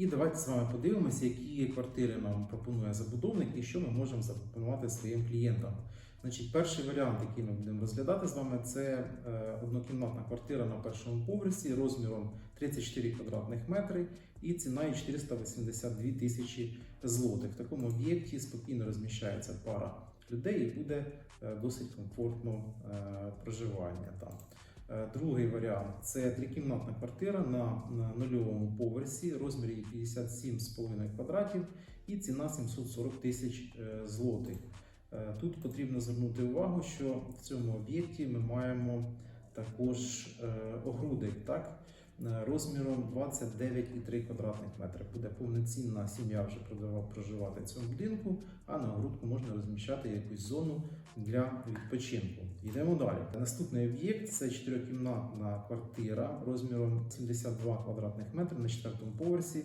І давайте з вами подивимося, які квартири нам пропонує забудовник і що ми можемо запропонувати своїм клієнтам. Значить, перший варіант, який ми будемо розглядати з вами, це е, однокімнатна квартира на першому поверсі розміром 34 квадратних метри і ціною 482 тисячі злотих. В такому об'єкті спокійно розміщається пара людей і буде е, досить комфортно е, проживання там. Е, Другий варіант це трикімнатна квартира на, нульовому поверсі, розмір її 57,5 квадратів і ціна 740 тисяч е, злотих. Е, Тут потрібно звернути увагу, що в цьому об'єкті ми маємо також огрудик, так? Е, Розміром 29,3 квадратних метри. Буде повноцінна сім'я вже проживати в цьому будинку, а на огрудку можна розміщати якусь зону для відпочинку. Йдемо далі. Наступний об'єкт це чотирикімнатна квартира розміром 72 квадратних метри на четвертому поверсі